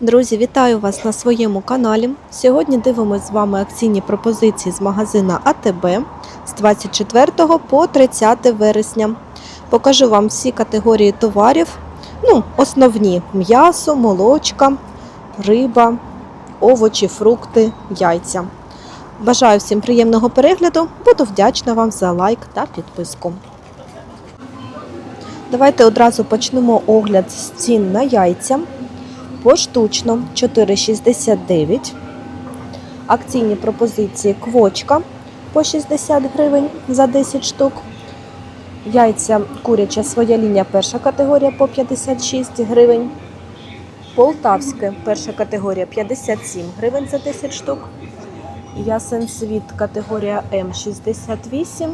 Друзі, вітаю вас на своєму каналі. Сьогодні дивимося з вами акційні пропозиції з магазина АТБ з 24 по 30 вересня. Покажу вам всі категорії товарів. Ну, основні м'ясо, молочка, риба, овочі, фрукти, яйця. Бажаю всім приємного перегляду. Буду вдячна вам за лайк та підписку. Давайте одразу почнемо огляд з цін на яйця. Поштучно 4,69. Акційні пропозиції квочка по 60 гривень за 10 штук. Яйця куряча своя лінія перша категорія по 56 гривень. Полтавське перша категорія 57 гривень за 10 штук. Ясен світ категорія М 68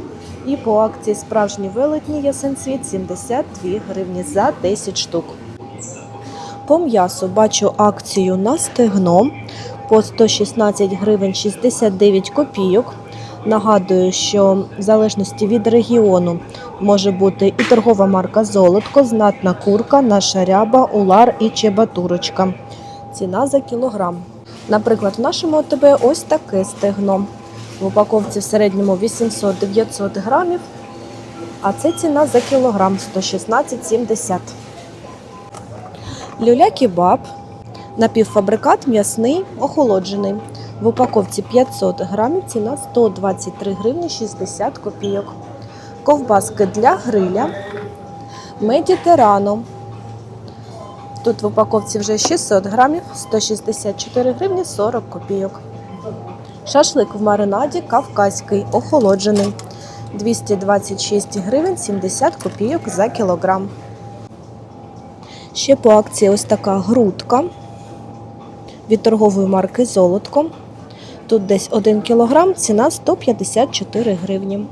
і по акції справжні велетні ясен світ 72 гривні за 10 штук. По м'ясу бачу акцію на стегно по 116 гривень 69 копійок. Нагадую, що в залежності від регіону може бути і торгова марка Золотко, знатна курка, наша ряба, улар і чебатурочка. Ціна за кілограм. Наприклад, в нашому ОТБ ось таке стегно. В упаковці в середньому 800-900 грамів, а це ціна за кілограм 116,70. Люля-кебаб, напівфабрикат м'ясний, охолоджений. В упаковці 500 грамів, ціна 123 гривні 60 копійок. Ковбаски для гриля, медітерано. Тут в упаковці вже 600 грамів, 164 гривні 40 копійок. Шашлик в маринаді кавказький, охолоджений. 226 гривень 70 копійок за кілограм. Ще по акції ось така грудка від торгової марки Золотко. Тут десь 1 кілограм, ціна 154 гривні.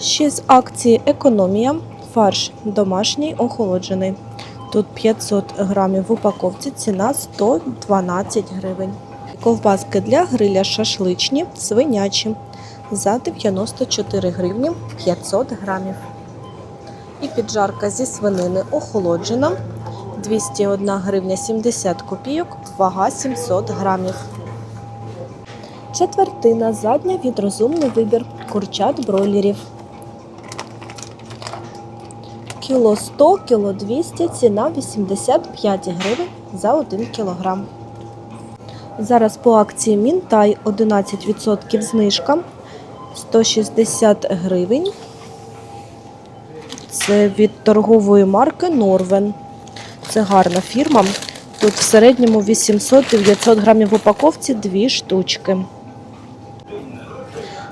Ще з акції економія. Фарш домашній охолоджений. Тут 500 грамів в упаковці, ціна 112 гривень. Ковбаски для гриля шашличні, свинячі за 94 гривні 500 грамів. І піджарка зі свинини охолоджена 201 гривня 70 копійок, вага 700 грамів. Четвертина задня від розумний вибір курчат бройлерів. Кіло 100, кіло 200, ціна 85 гривень за 1 кілограм. Зараз по акції Мінтай 11% знижка 160 гривень. Це від торгової марки Норвен. Це гарна фірма. Тут в середньому 800-900 грамів в упаковці дві штучки.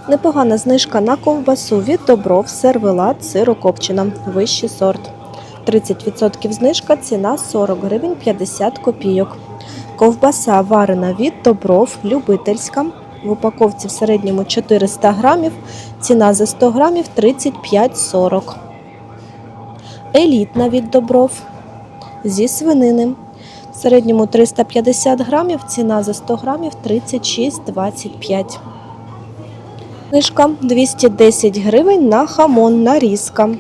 Непогана знижка на ковбасу від Добров, сервелат, сирокопчена, вищий сорт. 30% знижка, ціна 40 гривень 50 копійок. Ковбаса варена від Добров, любительська. В упаковці в середньому 400 грамів, ціна за 100 грамів 35,40. Елітна від Добров зі свинини. В середньому 350 грамів, ціна за 100 грамів 36,25. Знижка 210 гривень на хамон нарізка.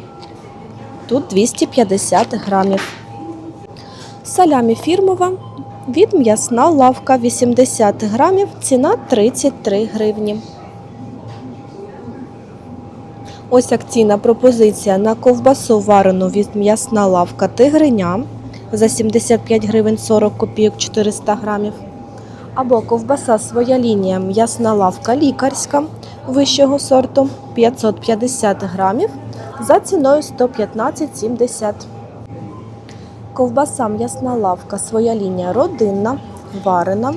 Тут 250 грамів. Салямі фірмова від м'ясна лавка 80 грамів, ціна 33 гривні. Ось акційна пропозиція на ковбасу варену від м'ясна лавка тигриня за 75 гривень 40 копійок 400 грамів. Або ковбаса своя лінія м'ясна лавка лікарська вищого сорту 550 грамів за ціною 115,70. Ковбаса м'ясна лавка своя лінія родинна, варена.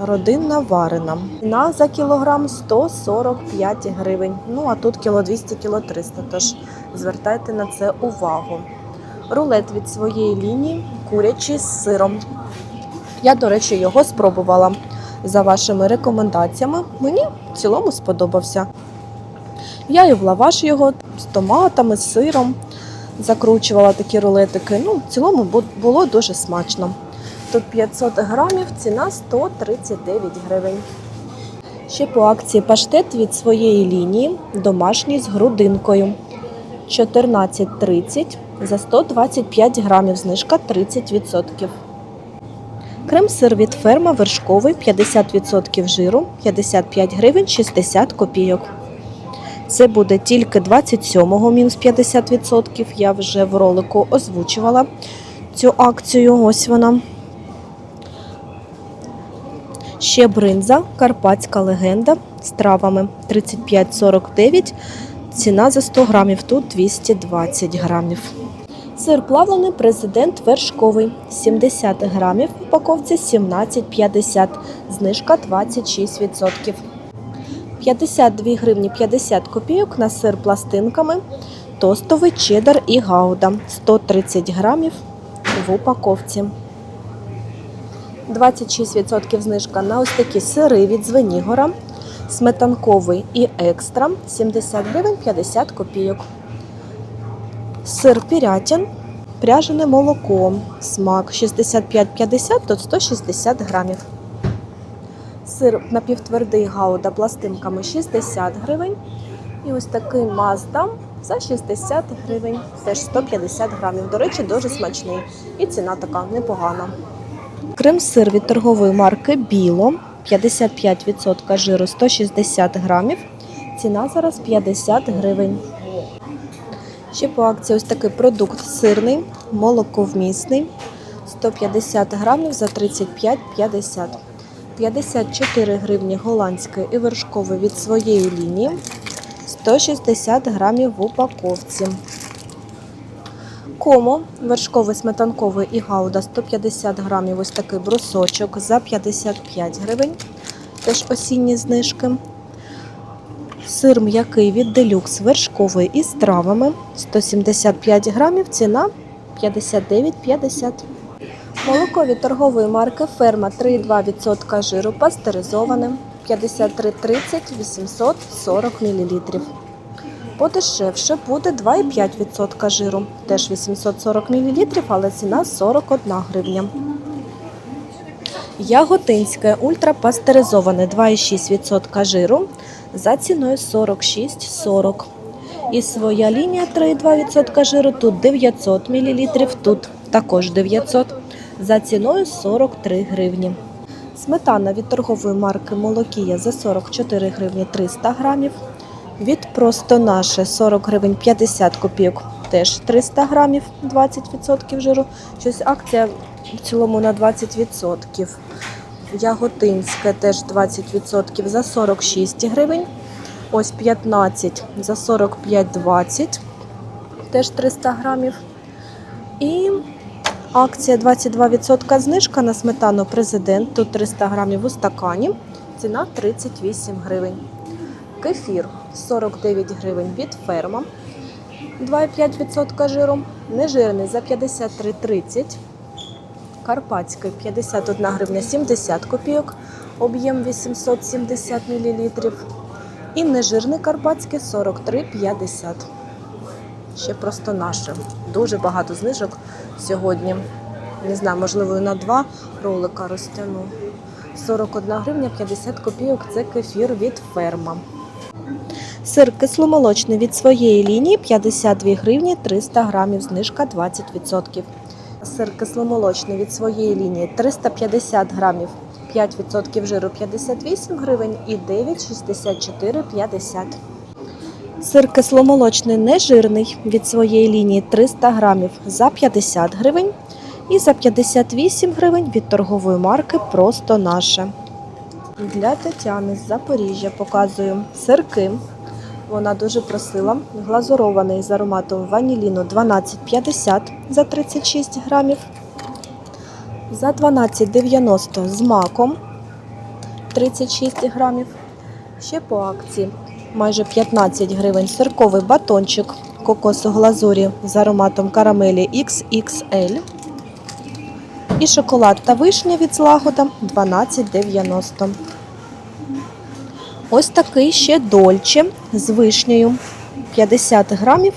Родинна варена. Ціна за кілограм 145 гривень. Ну а тут кіло 200, кіло 300, тож звертайте на це увагу. Рулет від своєї лінії курячий з сиром. Я, до речі, його спробувала за вашими рекомендаціями. Мені в цілому сподобався. Я і в лаваш його з томатами, з сиром закручувала такі рулетики. Ну, в цілому було дуже смачно. Тут 500 грамів, ціна 139 гривень. Ще по акції паштет від своєї лінії домашній з грудинкою. 14,30 за 125 грамів, знижка 30%. Крем-сир від ферма вершковий 50% жиру, 55 гривень 60 копійок. Це буде тільки 27-го мінус 50%. Я вже в ролику озвучувала цю акцію. Ось вона. Ще бринза, карпатська легенда з травами 35,49. Ціна за 100 грамів, тут 220 грамів. Сир плавлений президент вершковий 70 грамів, в упаковці 17,50, знижка 26%. 52 гривні 50 копійок на сир пластинками, тостовий чеддер і гауда 130 грамів в упаковці. 26% знижка на ось такі сири від Звенігора, сметанковий і екстра 70 гривень 50 копійок. Сир пірятін, пряжене молоко, смак 65,50 до 160 грамів. Сир напівтвердий гауда пластинками 60 гривень. І ось такий Mazda за 60 гривень, теж 150 грамів. До речі, дуже смачний. І ціна така непогана. Крем-сир від торгової марки Біло 55% жиру 160 грамів. Ціна зараз 50 гривень. Ще по акції ось такий продукт сирний, молоковмісний, 150 грамів за 35,50. 54 гривні голландський і вершковий від своєї лінії, 160 грамів в упаковці. Комо, вершковий сметанковий і гауда 150 грамів, ось такий брусочок за 55 гривень, теж осінні знижки. Сир м'який від делюкс вершковий із травами 175 грамів, ціна 59,50. Молоко від торгової марки Ферма 3,2% жиру пастеризоване 53,30 840 мл. Подешевше буде 2,5% жиру, теж 840 мл, але ціна 41 гривня. Яготинське ультрапастеризоване 2,6% жиру за ціною 46,40. І своя лінія 3,2% жиру, тут 900 мл, тут також 900 за ціною 43 гривні. Сметана від торгової марки Молокія за 44 гривні 300 грамів. Від просто наше 40 гривень 50 копійок, теж 300 грамів, 20% жиру. Щось акція в цілому на 20%. Яготинське теж 20% за 46 гривень. Ось 15 за 45,20, теж 300 грамів. І акція 22% знижка на сметану президент. Тут 300 грамів у стакані. Ціна 38 гривень. Кефір 49 гривень від ферма. 2,5% жиру. Нежирний за 53,30. Карпатський 51 гривня 70 копійок. Об'єм 870 мл. І нежирний карпатський 43,50. Ще просто наше. Дуже багато знижок сьогодні. Не знаю, можливо, на два ролика розтягну. 41 гривня 50 копійок це кефір від ферма. Сир кисломолочний від своєї лінії 52 гривні 300 грамів, знижка 20%. Сир кисломолочний від своєї лінії 350 грамів, 5% жиру 58 гривень і 9,64,50. Сир кисломолочний нежирний від своєї лінії 300 грамів за 50 гривень і за 58 гривень від торгової марки Просто наше. Для Тетяни з Запоріжжя показую сирки. Вона дуже просила глазурований з ароматом ваніліну 12,50 за 36 грамів. За 12,90 з маком 36 грамів. Ще по акції майже 15 гривень сирковий батончик кокосу глазурі з ароматом карамелі XXL. І шоколад та вишня від злагода 12,90. Ось такий ще дольче з вишнею 50 грамів,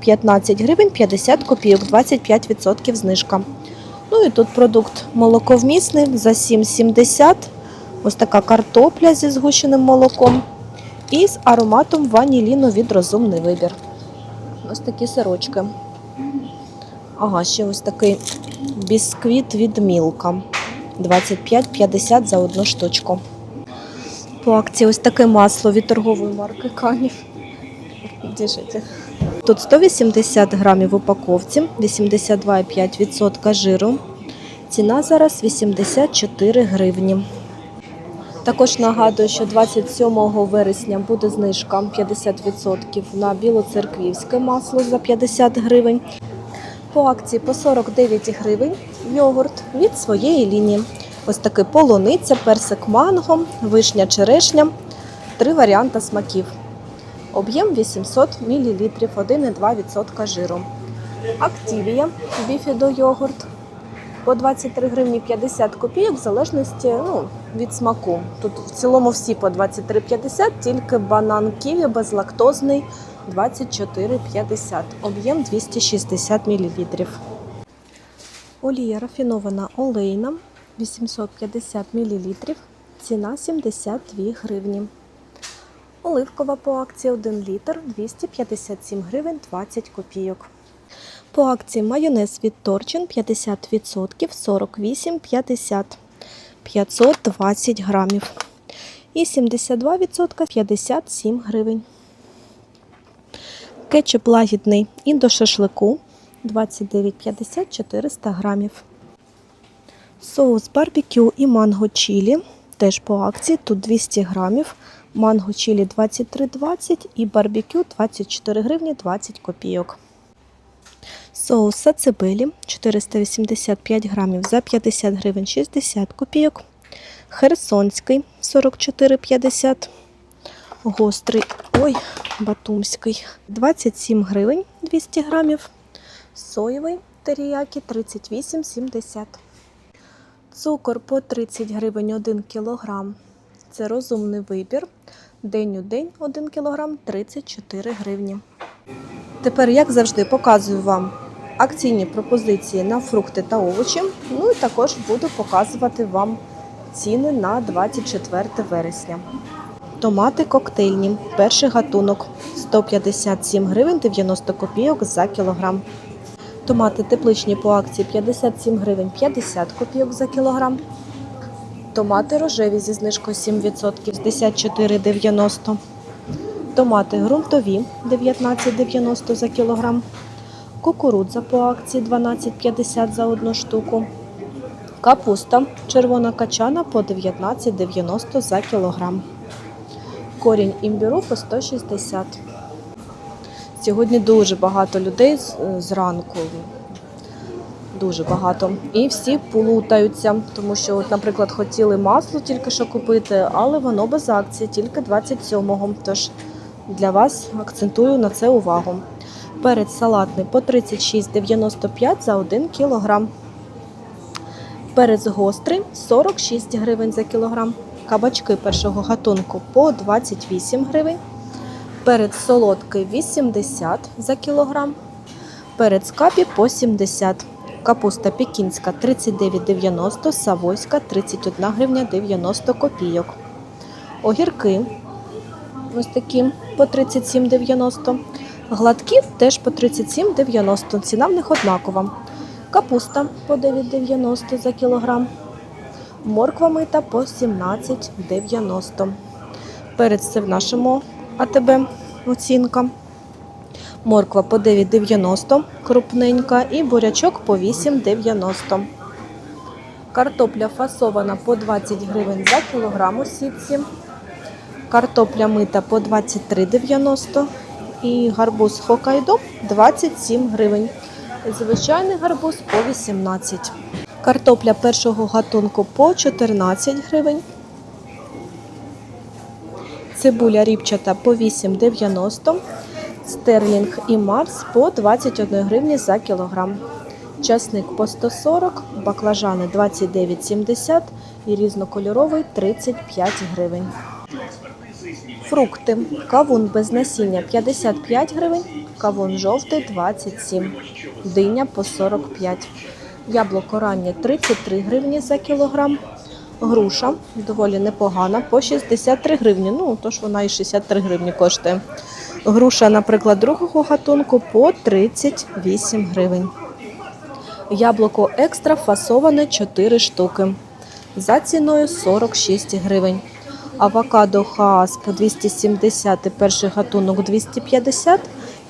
15 гривень 50 копійок, 25% знижка. Ну і тут продукт молоковмісний за 7,70. Ось така картопля зі згущеним молоком і з ароматом ваніліну від розумний вибір. Ось такі сирочки. Ага, ще ось такий бісквіт від Мілка. 25,50 за одну штучку. По акції ось таке масло від торгової марки Канів. Держите. Тут 180 грамів в упаковці, 82,5% жиру. Ціна зараз 84 гривні. Також нагадую, що 27 вересня буде знижка 50% на білоцерквівське масло за 50 гривень. По акції по 49 гривень йогурт від своєї лінії. Ось такий полуниця, персик манго, вишня черешня. Три варіанти смаків. Об'єм 800 мл, 1,2% жиру. Активія, біфідо йогурт по 23 гривні 50 копійок, в залежності ну, від смаку. Тут в цілому всі по 23,50, тільки банан ківі безлактозний 24,50. Об'єм 260 мл. Олія рафінована олейна 850 мл. Ціна 72 гривні. Оливкова по акції 1 літр 257 гривень 20 копійок. По акції майонез від Торчин 50% 48,50 520 грамів. І 72% 57 гривень. Кетчуп лагідний і до шашлику 29,50 400 грамів. Соус барбекю і манго чілі теж по акції. Тут 200 грамів. Манго чілі 23,20 і барбекю 24 гривні 20 копійок. Соус сацебелі 485 грамів за 50 гривень 60 копійок. Херсонський 44,50. Гострий, ой, батумський 27 гривень 200 грамів. Соєвий теріякі 38,70. Цукор по 30 гривень 1 кілограм. Це розумний вибір. День у день 1 кілограм 34 гривні. Тепер, як завжди, показую вам акційні пропозиції на фрукти та овочі. Ну і також буду показувати вам ціни на 24 вересня. Томати коктейльні. Перший гатунок 157 гривень 90 копійок за кілограм. Томати тепличні по акції 57 гривень 50 копійок за кілограм. Томати рожеві зі знижкою 7% з 14,90. Томати ґрунтові 19,90 за кілограм. Кукурудза по акції 12,50 за одну штуку. Капуста червона качана по 19,90 за кілограм. Корінь імбіру по 160. Сьогодні дуже багато людей зранку. Дуже багато. І всі плутаються, тому що, от, наприклад, хотіли масло тільки що купити, але воно без акції, тільки 27-го. Тож для вас акцентую на це увагу. Перець салатний по 36,95 за 1 кілограм. Перець гострий 46 гривень за кілограм. Кабачки першого гатунку по 28 гривень. Перець солодкий 80 за кілограм. Перець капі по 70. Капуста пекінська 39,90, савойська 31 гривня 90 копійок. Огірки ось такі по 37,90. Гладкі теж по 37,90. Ціна в них однакова. Капуста по 9,90 за кілограм. Морква мита по 17,90. Перець це в нашому АТБ оцінка. Морква по 9,90 крупненька і бурячок по 8,90. Картопля фасована по 20 гривень за кілограм у сітці. Картопля мита по 23,90 і гарбуз Хокайдо 27 гривень. Звичайний гарбуз по 18. Картопля першого гатунку по 14 гривень. Цибуля ріпчата по 8,90. Стерлінг і Марс по 21 гривні за кілограм. Часник по 140, баклажани 29,70 і різнокольоровий 35 гривень. Фрукти. Кавун без насіння 55 гривень, кавун жовтий 27, диня по 45. Яблуко раннє 33 гривні за кілограм. Груша доволі непогана по 63 гривні. Ну, тож вона і 63 гривні коштує. Груша, наприклад, другого гатунку по 38 гривень. Яблуко екстра фасоване 4 штуки. За ціною 46 гривень. Авокадо Хаас по 270, перший гатунок 250,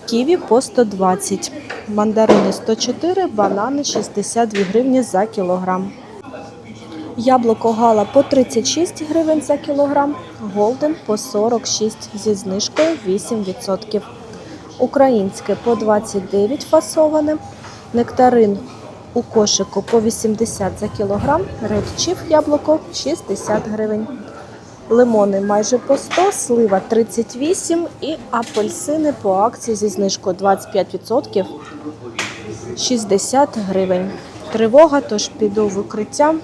ківі по 120, мандарини 104, банани 62 гривні за кілограм. Яблуко Гала по 36 гривень за кілограм, Голден по 46 зі знижкою 8%. Українське по 29 фасоване, нектарин у кошику по 80 за кілограм, редчів яблуко 60 гривень. Лимони майже по 100, слива 38 і апельсини по акції зі знижкою 25% 60 гривень. Тривога, тож піду в укриття.